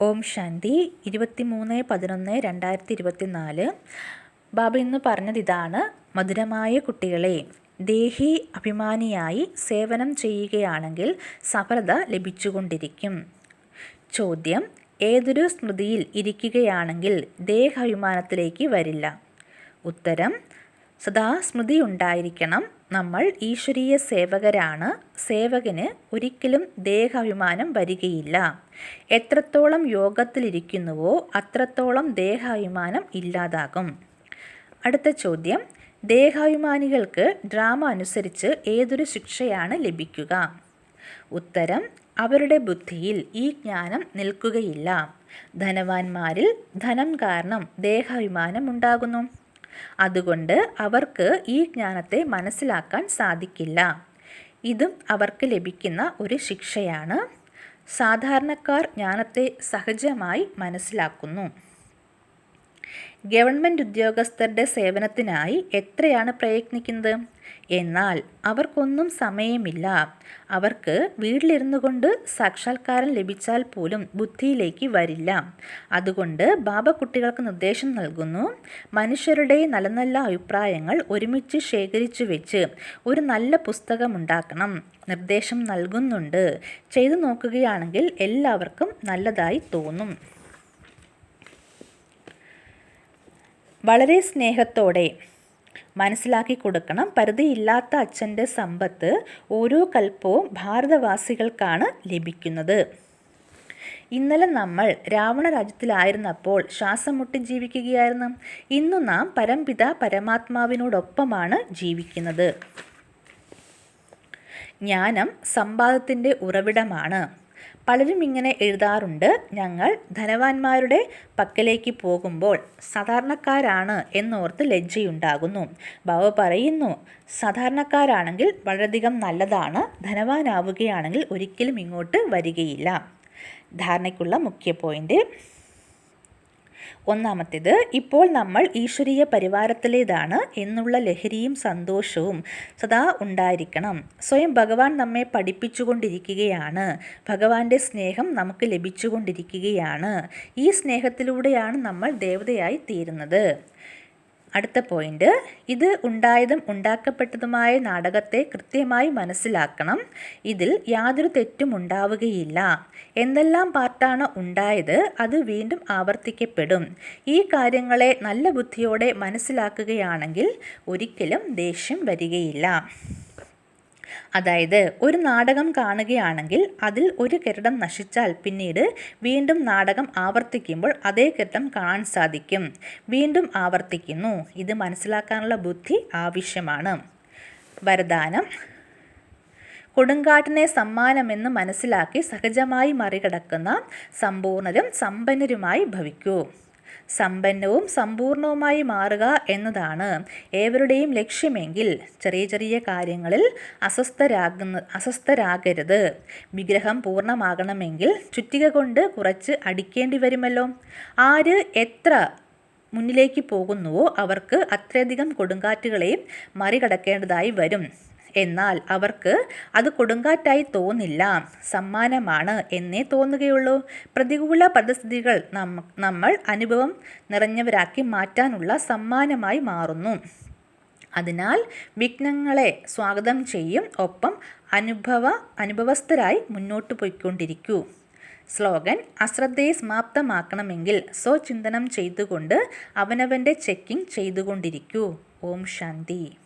ഓം ശാന്തി ഇരുപത്തി മൂന്ന് പതിനൊന്ന് രണ്ടായിരത്തി ഇരുപത്തി നാല് ബാബ ഇന്ന് പറഞ്ഞത് ഇതാണ് മധുരമായ കുട്ടികളെ ദേഹി അഭിമാനിയായി സേവനം ചെയ്യുകയാണെങ്കിൽ സഫലത ലഭിച്ചുകൊണ്ടിരിക്കും. ചോദ്യം ഏതൊരു സ്മൃതിയിൽ ഇരിക്കുകയാണെങ്കിൽ ദേഹാഭിമാനത്തിലേക്ക് വരില്ല. ഉത്തരം സദാ സ്മൃതി ഉണ്ടായിരിക്കണം നമ്മൾ ഈശ്വരീയ സേവകരാണ്. സേവകന് ഒരിക്കലും ദേഹാഭിമാനം വരികയില്ല. എത്രത്തോളം യോഗത്തിലിരിക്കുന്നുവോ അത്രത്തോളം ദേഹാഭിമാനം ഇല്ലാതാകും. അടുത്ത ചോദ്യം. ദേഹാഭിമാനികൾക്ക് ഡ്രാമ അനുസരിച്ച് ഏതൊരു ശിക്ഷയാണ് ലഭിക്കുക? ഉത്തരം. അവരുടെ ബുദ്ധിയിൽ ഈ ജ്ഞാനം നിൽക്കുകയില്ല. ധനവാന്മാരിൽ ധനം കാരണം ദേഹാഭിമാനം ഉണ്ടാകുന്നു. അതുകൊണ്ട് അവർക്ക് ഈ ജ്ഞാനത്തെ മനസ്സിലാക്കാൻ സാധിക്കില്ല. ഇതും അവർക്ക് ലഭിക്കുന്ന ഒരു ശിക്ഷയാണ്. സാധാരണക്കാർ ജ്ഞാനത്തെ സഹജമായി മനസ്സിലാക്കുന്നു. ഗവൺമെന്റ് ഉദ്യോഗസ്ഥരുടെ സേവനത്തിനായി എത്രയാണ് പ്രയത്നിക്കുന്നത്? എന്നാൽ അവർക്കൊന്നും സമയമില്ല. അവർക്ക് വീട്ടിലിരുന്നു കൊണ്ട് സാക്ഷാത്കാരം ലഭിച്ചാൽ പോലും ബുദ്ധിയിലേക്ക് വരില്ല. അതുകൊണ്ട് ബാബ കുട്ടികൾക്ക് നിർദ്ദേശം നൽകുന്നു മനുഷ്യരുടെ നല്ല നല്ല അഭിപ്രായങ്ങൾ ഒരുമിച്ച് ശേഖരിച്ചു വെച്ച് ഒരു നല്ല പുസ്തകമുണ്ടാക്കണം നിർദ്ദേശം നൽകുന്നുണ്ട്. ചെയ്തു നോക്കുകയാണെങ്കിൽ എല്ലാവർക്കും നല്ലതായി തോന്നും. വളരെ സ്നേഹത്തോടെ മനസ്സിലാക്കി കൊടുക്കണം. പരിധിയില്ലാത്ത അച്ഛന്റെ സമ്പത്ത് ഓരോ കൽപ്പവും ഭാരതവാസികൾക്കാണ് ലഭിക്കുന്നത്. ഇന്നലെ നമ്മൾ രാവണ രാജ്യത്തിലായിരുന്നപ്പോൾ ശ്വാസം മുട്ടി ജീവിക്കുകയായിരുന്നു. ഇന്ന് നാം പരംപിത പരമാത്മാവിനോടൊപ്പമാണ് ജീവിക്കുന്നത്. ജ്ഞാനം സമ്പാദത്തിന്റെ ഉറവിടമാണ്. പലരും ഇങ്ങനെ എഴുതാറുണ്ട്. ഞങ്ങൾ ധനവാന്മാരുടെ പക്കലേക്ക് പോകുമ്പോൾ സാധാരണക്കാരാണ് എന്നോർത്ത് ലജ്ജയുണ്ടാകുന്നു. ബാബ പറയുന്നു സാധാരണക്കാരാണെങ്കിൽ വളരെയധികം നല്ലതാണ്. ധനവാനാവുകയാണെങ്കിൽ ഒരിക്കലും ഇങ്ങോട്ട് വരികയില്ല. ധാരണയ്ക്കുള്ള മുഖ്യ പോയിന്റ്. ഒന്നാമത്തേത് ഇപ്പോൾ നമ്മൾ ഈശ്വരീയ പരിവാരത്തിലേതാണ് എന്നുള്ള ലഹരിയും സന്തോഷവും സദാ ഉണ്ടായിരിക്കണം. സ്വയം ഭഗവാൻ നമ്മെ പഠിപ്പിച്ചുകൊണ്ടിരിക്കുകയാണ്. ഭഗവാന്റെ സ്നേഹം നമുക്ക് ലഭിച്ചുകൊണ്ടിരിക്കുകയാണ്. ഈ സ്നേഹത്തിലൂടെയാണ് നമ്മൾ ദേവതയായി തീരുന്നത്. അടുത്ത പോയിന്റ് ഇത് ഉണ്ടായതും ഉണ്ടാക്കപ്പെട്ടതുമായ നാടകത്തെ കൃത്യമായി മനസ്സിലാക്കണം. ഇതിൽ യാതൊരു തെറ്റും ഉണ്ടാവുകയില്ല. എന്തെല്ലാം പാർട്ടാണ് ഉണ്ടായത് അത് വീണ്ടും ആവർത്തിക്കപ്പെടും. ഈ കാര്യങ്ങളെ നല്ല ബുദ്ധിയോടെ മനസ്സിലാക്കുകയാണെങ്കിൽ ഒരിക്കലും ദേഷ്യം വരികയില്ല. അതായത് ഒരു നാടകം കാണുകയാണെങ്കിൽ അതിൽ ഒരു കെട്ടിടം നശിച്ചാൽ പിന്നീട് വീണ്ടും നാടകം ആവർത്തിക്കുമ്പോൾ അതേ കെട്ടിടം കാണാൻ സാധിക്കും. വീണ്ടും ആവർത്തിക്കുന്നു. ഇത് മനസ്സിലാക്കാനുള്ള ബുദ്ധി ആവശ്യമാണ്. വരദാനം. കൊടുങ്കാട്ടിനെ സമ്മാനമെന്ന് മനസ്സിലാക്കി സഹജമായി മറികടക്കുന്ന സമ്പൂർണരും സമ്പന്നരുമായി ഭവിക്കൂ. സമ്പന്നവും സമ്പൂർണവുമായി മാറുക എന്നതാണ് ഏവരുടെയും ലക്ഷ്യമെങ്കിൽ ചെറിയ ചെറിയ കാര്യങ്ങളിൽ അസ്വസ്ഥരാകുന്ന അസ്വസ്ഥരാകരുത്. വിഗ്രഹം പൂർണമാകണമെങ്കിൽ ചുറ്റിക കൊണ്ട് കുറച്ച് അടിക്കേണ്ടി വരുമല്ലോ. ആര് എത്ര മുന്നിലേക്ക് പോകുന്നുവോ അവർക്ക് അത്രയധികം കൊടുങ്കാറ്റുകളെയും മറികടക്കേണ്ടതായി വരും. എന്നാൽ അവർക്ക് അത് കൊടുങ്കാറ്റായി തോന്നില്ല. സമ്മാനമാണ് എന്നേ തോന്നുകയുള്ളൂ. പ്രതികൂല പരിസ്ഥിതികൾ നമ്മൾ അനുഭവം നിറഞ്ഞവരാക്കി മാറ്റാനുള്ള സമ്മാനമായി മാറുന്നു. അതിനാൽ വിഘ്നങ്ങളെ സ്വാഗതം ചെയ്യും. ഒപ്പം അനുഭവ അനുഭവസ്ഥരായി മുന്നോട്ട് പോയിക്കൊണ്ടിരിക്കൂ. സ്ലോഗൻ അശ്രദ്ധയെ സമാപ്തമാക്കണമെങ്കിൽ സ്വചിന്തനം ചെയ്തുകൊണ്ട് അവനവന്റെ ചെക്കിംഗ് ചെയ്തുകൊണ്ടിരിക്കൂ. ഓം ശാന്തി.